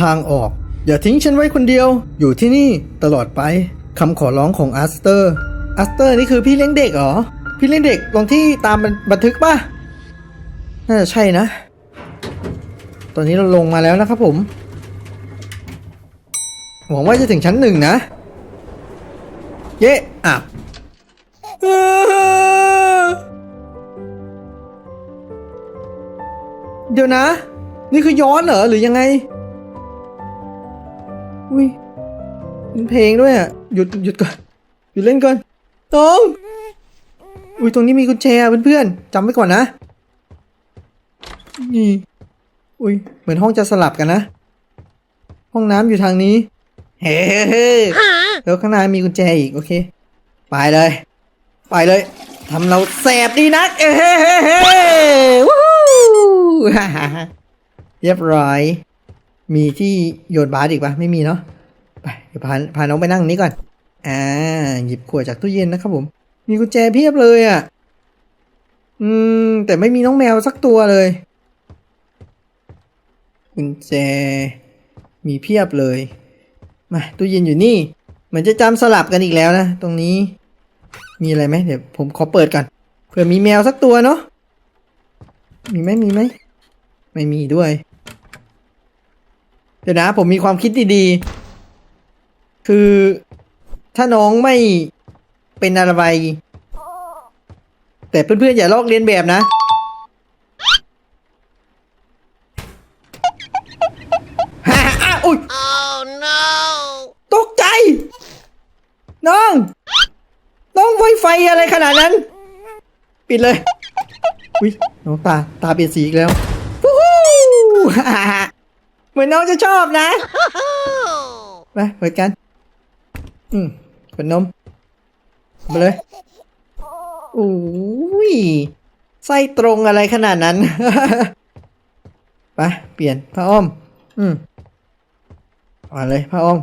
ทางออก อย่าทิ้งฉันไว้คนเดียว อยู่ที่นี่ตลอดไปคำขอร้องของอัสเตอร์อัสเตอร์นี่คือพี่เลี้ยงเด็กเหรอ พี่เลี้ยงเด็กตรงที่ตามบันทึกป่ะ น่าจะใช่นะ ตอนนี้เราลงมาแล้วนะครับผม หวังว่าจะถึงชั้นหนึ่งนะ เย้อะเอ้อเดี๋ยวนะ นี่คือย้อนเหรอ หรือยังไง อุ้ยเป็นเพลงด้วยอะ หยุดหยุดก่อน หยุดเล่นก่อนน้องอุ้ยตรงนี้มีกุญแจอะเพื่อนๆจำไว้ก่อนนะ นี่ อุ้ยเหมือนห้องจะสลับกันนะ ห้องน้ำอยู่ทางนี้ เฮ้แล้วข้างหน้ามีกุญแจอีกโอเค ไปเลย ไปเลยทำเราแสบดีนักเอ้เฮ้เฮ้เฮ้วู้ฮู้ฮ่าฮ่าเรียบร้อย มีที่โยนบาสอีกปะไม่มีเนาะไปเดี๋ยวพาพาน้องไปนั่งนี้ก่อน อ่า หยิบขวดจากตู้เย็นนะครับผม มีกุญแจเพียบเลยอะ่ะ อืม แต่ไม่มีน้องแมวสักตัวเลย กุญแจ มีเพียบเลย มาตู้เย็นอยู่นี่ เหมือนจะจำสลับกันอีกแล้วนะ ตรงนี้ มีอะไรไหมเดี๋ยวผมขอเปิดก่อนเผื่อมีแมวสักตัวเนาะ มีไหมมีไหม ไม่มีด้วย เดี๋ยวนะ ผมมีความคิดดีๆ คือถ้าน้องไม่เป็นอะไรแต่เพื่อนๆอย่าลอกเลียนแบบนะ ฮ่าอ้าอุ้ย Oh no! ตกใจ น้อง น้องไวไฟอะไรขนาดนั้น ปิดเลย อุ้ย น้องตา ตาเปลี่ยนสีอีกแล้วฟู้ฮู้ฮ่าฮ่า เหมือนน้องจะชอบนะ Oh! ไปเปิดกัน อืมขวดนมมาเลยโอ้ยไส้ตรงอะไรขนาดนั้นไปเปลี่ยนผ้าอ้อม อืมมาเลยผ้าอ้อม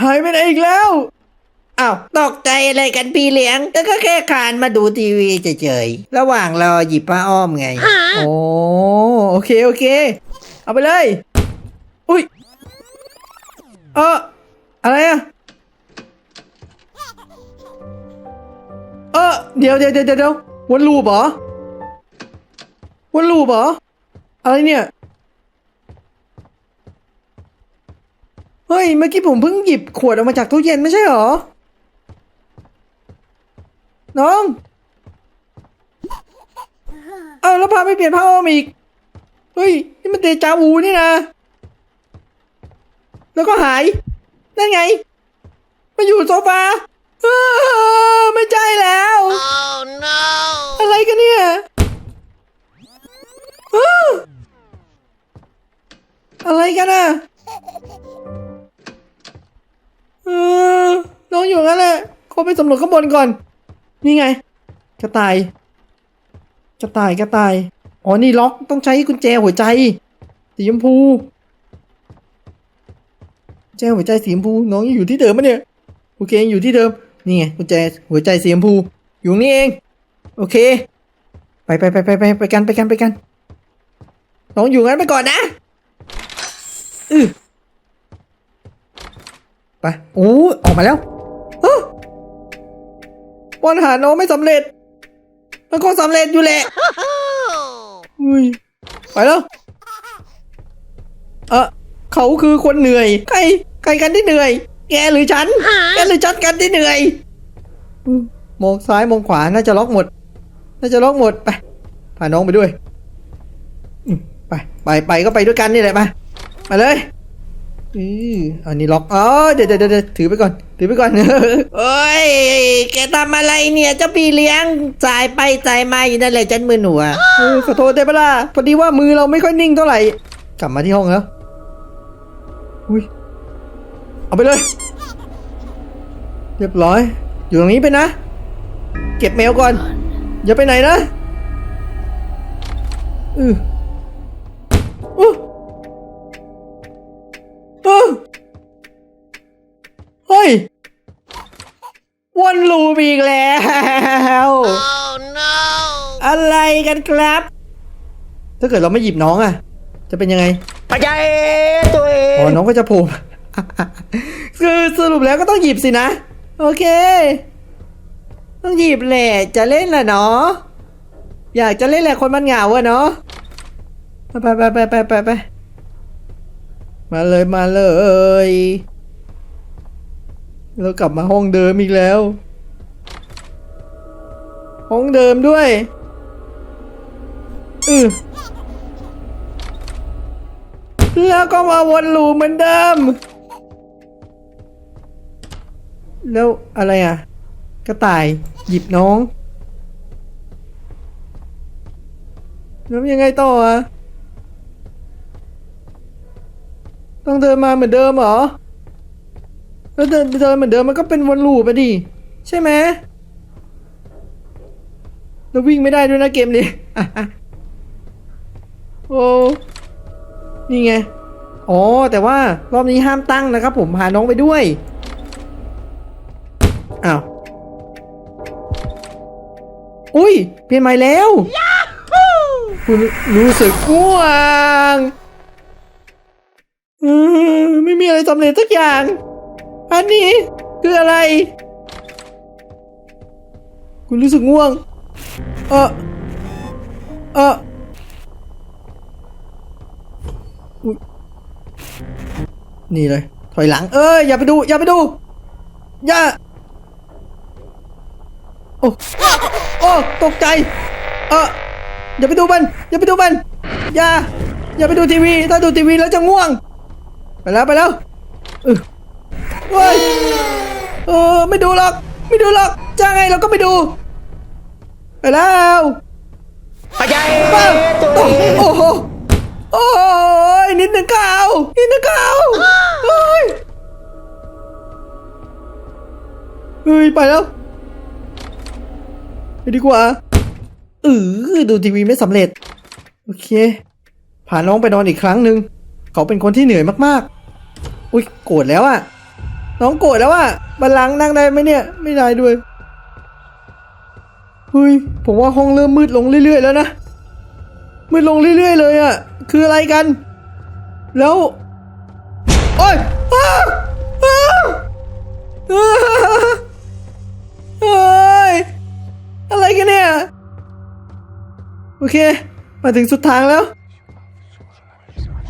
หายไปไหนอีกแล้ว อ้าวตกใจอะไรกันพี่เลี้ยงก็ก็แค่คานมาดูทีวีเฉยๆ ระหว่างรอหยิบผ้าอ้อมไง โอ้โอเคโอเค เอาไปเลย อุ้ย เอออะไรอะเออเดี๋ยวเดี๋ยวเดี๋ยวเดี๋ยววนลูปเหรอวนลูปเหรอ อะไรเนี่ย เฮ้ย เมื่อกี้ผมเพิ่งหยิบขวดออกมาจากตู้เย็นไม่ใช่เหรอ น้อง เอาแล้วพาไปเปลี่ยนผ้าอ้อมอีก เฮ้ย นี่มันเดจาวูนี่นะ แล้วก็หาย นั่นไง มาอยู่โซฟาเออไม่ใช่แล้ว Oh no! อะไรกันเนี่ยเอออะไรกันอะเออน้องอยู่งั้นแหละเขาไปสำรวจข้างบนก่อน นี่ไง กระต่าย กระต่ายกระต่าย อ๋อ นี่ล็อกต้องใช้กุญแจหัวใจสีชมพูแจหัวใจสีชมพูน้องยังอยู่ที่เดิมปะเนี่ยโอเคยังอยู่ที่เดิมนี่ไงกุญแจหัวใจสีชมพูอยู่นี่เอง โอเค ไปไปไปไปไปไปกันไปกันไปกันน้องอยู่งั้นไปก่อนนะอือไปโอ้ออกมาแล้ว ป้อนอาหารน้องไม่สำเร็จ มันก็สำเร็จอยู่แหละ Oh! อุ้ยไปแล้ว เออเขาคือคนเหนื่อย ใคร ใครกันที่เหนื่อย แกหรือฉัน แกหรือฉันกันที่เหนื่อยอืมมองซ้ายมองขวา น่าจะล็อกหมด น่าจะล็อกหมด ไป พาน้องไปด้วยอืมไป ไป ไปก็ไปด้วยกันนี่แหละมา มาเลย อืออันนี้ล็อกอ๋อเดี๋ยวเดี๋ยวเดี๋ยวถือไปก่อน ถือไปก่อน เอ้ย แกทำอะไรเนี่ยเจ้าพี่เลี้ยงสายไปสายมาอยู่นั่นแหละฉันมือหนัวเออขอโทษได้ปะล่ะพอดีว่ามือเราไม่ค่อยนิ่งเท่าไหร่ กลับมาที่ห้องแล้ว อุ้ย เอาไปเลย เรียบร้อย อยู่ตรงนี้ไปนะ เก็บแมวก่อน อย่าไปไหนนะอืออู้ อู้เฮ้ย วนลูปอีกแล้ว Oh no! อะไรกันครับ ถ้าเกิดเราไม่หยิบน้องอะจะเป็นยังไงปัจจัยตัวเองอ๋อน้องก็จะโผล่คือสรุปแล้วก็ต้องหยิบสินะ โอเค ต้องหยิบแหละจะเล่นแหละเนาะอยากจะเล่นแหละคนมันเหงาอะเนาะไปไปไปไปไปไป มาเลยมาเลย เรากลับมาห้องเดิมอีกแล้ว ห้องเดิมด้วยอือแล้วก็มาวนลูเหมือนเดิม แล้วอะไรอะ กระต่ายหยิบน้อง แล้วยังไงต่ออะ ต้องเดินมาเหมือนเดิมเหรอ แล้วเดินเดินเหมือนเดิมมันก็เป็นวนลูปไปดิ ใช่ไหมแล้ววิ่งไม่ได้ด้วยนะเกมนี้โอ้ นี่ไง อ๋อ แต่ว่ารอบนี้ห้ามตั้งนะครับผมพาน้องไปด้วย อ้าว อุ้ย เปลี่ยนใหม่แล้ว คุณรู้สึกง่วงเออไม่มีอะไรสำเร็จสักอย่าง อันนี้คืออะไร คุณรู้สึกง่วง เออเออนี่เลย ถอยหลัง เอ้ยอย่าไปดู อย่าไปดู อย่า โอ้ โอ้ ตกใจ เอออย่าไปดูมัน อย่าไปดูมัน อย่า อย่าไปดูทีวี ถ้าดูทีวีแล้วจะง่วง ไปแล้วไปแล้วเออเฮ้ยเออไม่ดูหรอก ไม่ดูหรอกจะไงเราก็ไม่ดู ไปแล้วไปัจจัยปังตัวโอ้โหโอ้ยนิดหนึ่งข่าวนิดหนึ่งข่าวเฮ้ยเฮ้ยไปแล้วไปดีกว่าเออดูทีวีไม่สำเร็จ โอเคพาน้องไปนอนอีกครั้งหนึ่งเขาเป็นคนที่เหนื่อยมากๆ อุ้ยโกรธแล้วอะน้องโกรธแล้วอะบัลลังก์นั่งได้ไหมเนี่ย ไม่ได้ด้วย เฮ้ย ผมว่าห้องเริ่มมืดลงเรื่อย ๆ แล้วนะ มืดลงเรื่อย ๆ เลยอะคืออะไรกัน แล้วโอ้ยอ้าอ้าอ้าเฮ้ยอะไรกันเนี่ย โอเค มาถึงสุดทางแล้ว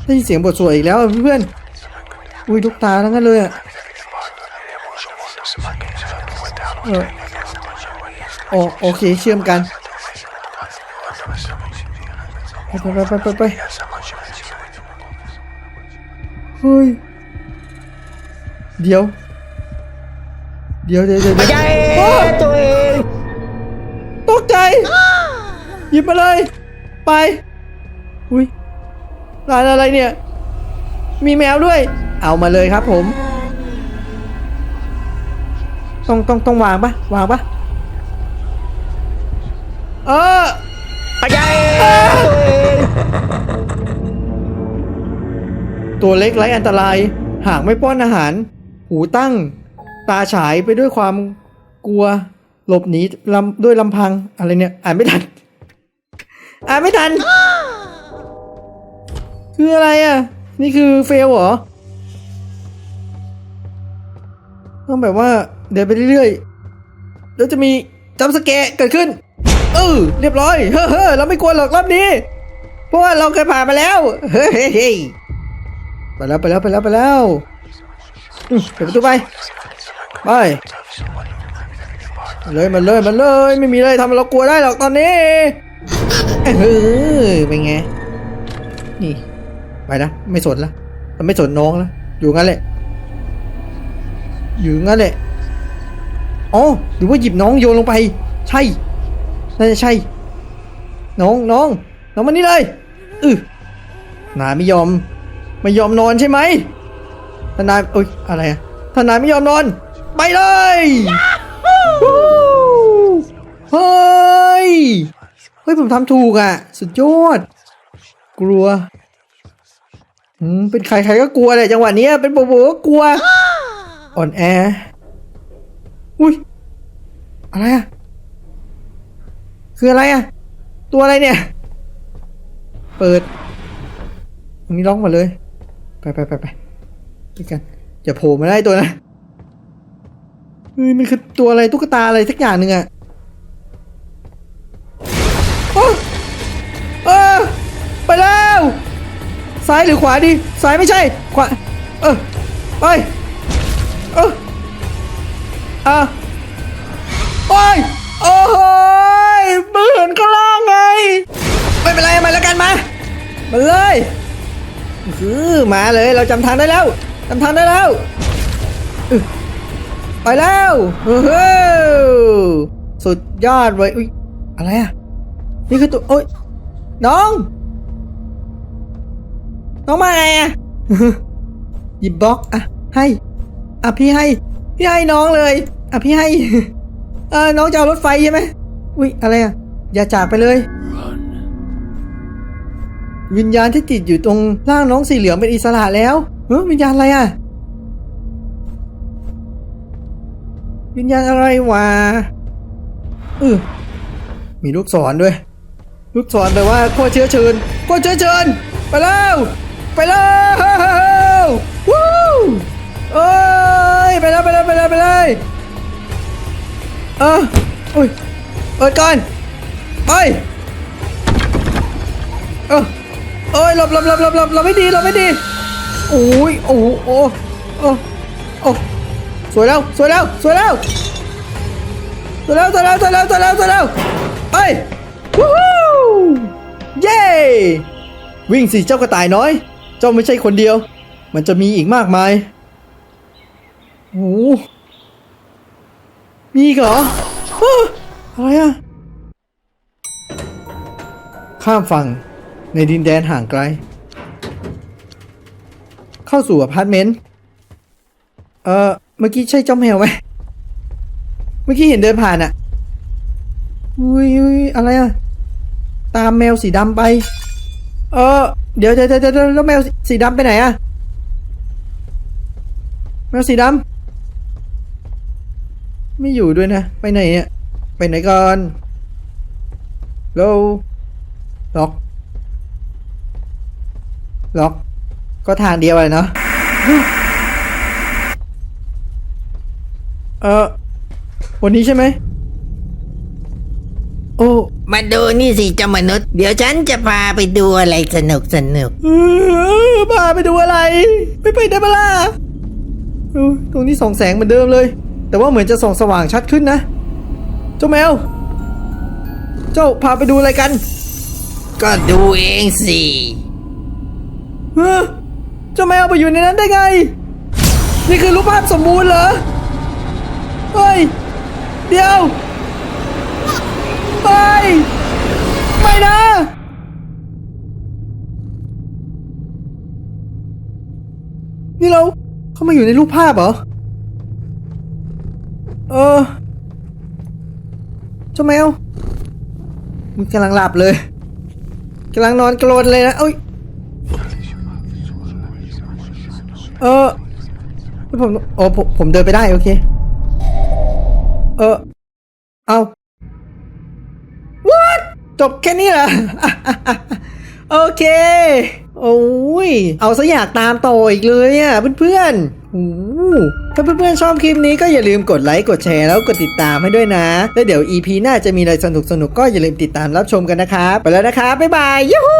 ได้ยินเสียงบทสวดอีกแล้วเพื่อนๆ อุ้ยลูกตาทั้งนั้นเลยอะเออโอโอเคเชื่อมกันไปไปไปไปไปเฮ้ยเดี๋ยว เดี๋ยวเดี๋ยวเดี๋ยวปัจเดี๋ยวจัยโอ้ตัวเองตกใจหยิบมาเลย ไป อุ้ยร้านอะไรเนี่ย มีแมวด้วย เอามาเลยครับผม ต้องต้องต้องวางปะวางปะเออปัจจัยตัวเองตัวเล็กไร้อันตราย หากไม่ป้อนอาหาร หูตั้ง ตาฉายไปด้วยความกลัว หลบหนีลำด้วยลำพัง อะไรเนี่ย อ่านไม่ทัน อ่านไม่ทัน คืออะไรอะ นี่คือเฟลเหรอ ต้องแบบว่าเดินไปเรื่อยๆ แล้วจะมีจัมสแกร์เกิดขึ้น เออเรียบร้อยเฮ้อเฮ้อเราไม่กลัวหรอกรอบนี้ เพราะว่าเราเคยผ่านมาแล้ว เฮ้ยเฮ้ยไปแล้วไปแล้วไปแล้วไปแล้วอืมเปิดประตูไป ไปเลยมาเลยมาเลยไม่มีอะไรทำให้เรากลัวได้หรอกตอนนี้เออเป็นไง นี่ ไปนะ ไม่สนละมันไม่สนน้องล้วอยู่งั้นแหละ อยู่งั้นแหละอ๋อหรือว่าหยิบน้องโยนลงไป ใช่น่าจะใช่ น้องน้องน้องมานี่เลยอือนาไม่ยอม ไม่ยอมนอนใช่ไหมทนายเอ้ยอะไรอะทนายไม่ยอมนอน ไปเลยวู้เฮ้ยเฮ้ยผมทำถูกอะ สุดยอด กลัวอืมเป็นใครใครก็กลัวแหละจังหวะเนี้ยเป็นโบโบก็กลัว อ่อนแอ อุ้ย อะไรอะคืออะไรอะตัวอะไรเนี่ย เปิดตรงนี้ล็อกหมดเลย ไปไปไปไปด้วยกันอย่าโผล่มาได้ตัวนะเฮ้ยมันคือตัวอะไรตุ๊กตาอะไรสักอย่างหนึ่งอะโอ้เออไปแล้ว ซ้ายหรือขวาดี ซ้ายไม่ใช่ ขวา เออ ไป เอออะโอ้ยโอ้โหยมือเห็นข้างล่างไง ไม่เป็นไรมาแล้วกันมา มาเลยคือมาเลยเราจำทางได้แล้วจำทางได้แล้ว ไปแล้วเฮ้สุดยอดเลยอุ้ยอะไรอะ นี่คือตัวโอ้ยน้อง น้องมาไงอะหยิบบล็อกอะให้ อะพี่ให้ พี่ให้น้องเลย อะพี่ให้ เออน้องจะเอารถไฟใช่ไหมอุ้ยอะไรอะ อย่าจากไปเลย วิญญาณที่ติดอยู่ตรงร่างน้องสีเหลืองเป็นอิสระแล้วเฮ้ยวิญญาณอะไรอะ วิญญาณอะไรวะเออมีลูกศรด้วย ลูกศรแปลว่าโคตรเชื้อเชิญโคตรเชื้อเชิญไปแล้ว ไปแล้ววู้เอ้ย ไปแล้วไปแล้วไปแล้วไปเลยเอออุ้ยเปิดก่อนไปเออเอ้ยหลบหลบหลบหลบหลบหลบไม่ดีหลบไม่ดีโอ้ยโอ้โหโอ้โอ้โอ้สวยแล้วสวยแล้วสวยแล้วสวยแล้วสวยแล้วสวยแล้วสวยแล้วสวยแล้วไปวู้ฮู้เย้วิ่งสิเจ้ากระต่ายน้อย เจ้าไม่ใช่คนเดียว มันจะมีอีกมากมาย โอ้โหมีอีกเหรออะไรอะข้ามฝั่งในดินแดนห่างไกล เข้าสู่อพาร์ตเมนต์ เออเมื่อกี้ใช่เจ้าแมวไหมเมื่อกี้เห็นเดินผ่านอะอุ้ยอุ้ยอะไรอะตามแมวสีดำไป เออเดี๋ยวเดี๋ยวเดี๋ยวเดี๋ยวแล้วแมวสีดำไปไหนอะแมวสีดำ ไม่อยู่ด้วยนะ ไปไหนอะไปไหนก่อนแล้วล็อก ล็อก ก็ทางเดียวเลยเนาะเออวันนี้ใช่ไหมโอ้มาดูนี่สิเจ้ามนุษย์ เดี๋ยวฉันจะพาไปดูอะไรสนุกสนุกเออพาไปดูอะไร ไม่ไปได้ปะล่ะเออตรงนี้ส่องแสงเหมือนเดิมเลย แต่ว่าเหมือนจะส่องสว่างชัดขึ้นนะ เจ้าแมว เจ้าพาไปดูอะไรกัน ก็ดูเองสิเออเจ้าแมวไปอยู่ในนั้นได้ไง นี่คือรูปภาพสมบูรณ์เหรอ เฮ้ย เดี๋ยวเฮ้ยไม่นะ นี่เราเข้ามาอยู่ในรูปภาพเหรอ เออเจ้าแมวมึงกำลังหลับเลยกำลังนอนกรนเลยนะเอ้ยเออผมโอ้ผมผมเดินไปได้โอเค เออเอา what จบแค่นี้เหรอโอเค โอ้ย เอาซะอยากตามต่ออีกเลยอะเพื่อนๆ ถ้าเพื่อนๆชอบคลิปนี้ก็อย่าลืมกดไลค์กดแชร์แล้วกดติดตามให้ด้วยนะ แล้วเดี๋ยว EP หน้าจะมีอะไรสนุกๆก็อย่าลืมติดตามรับชมกันนะครับ ไปแล้วนะครับ บ๊ายบายยูฮู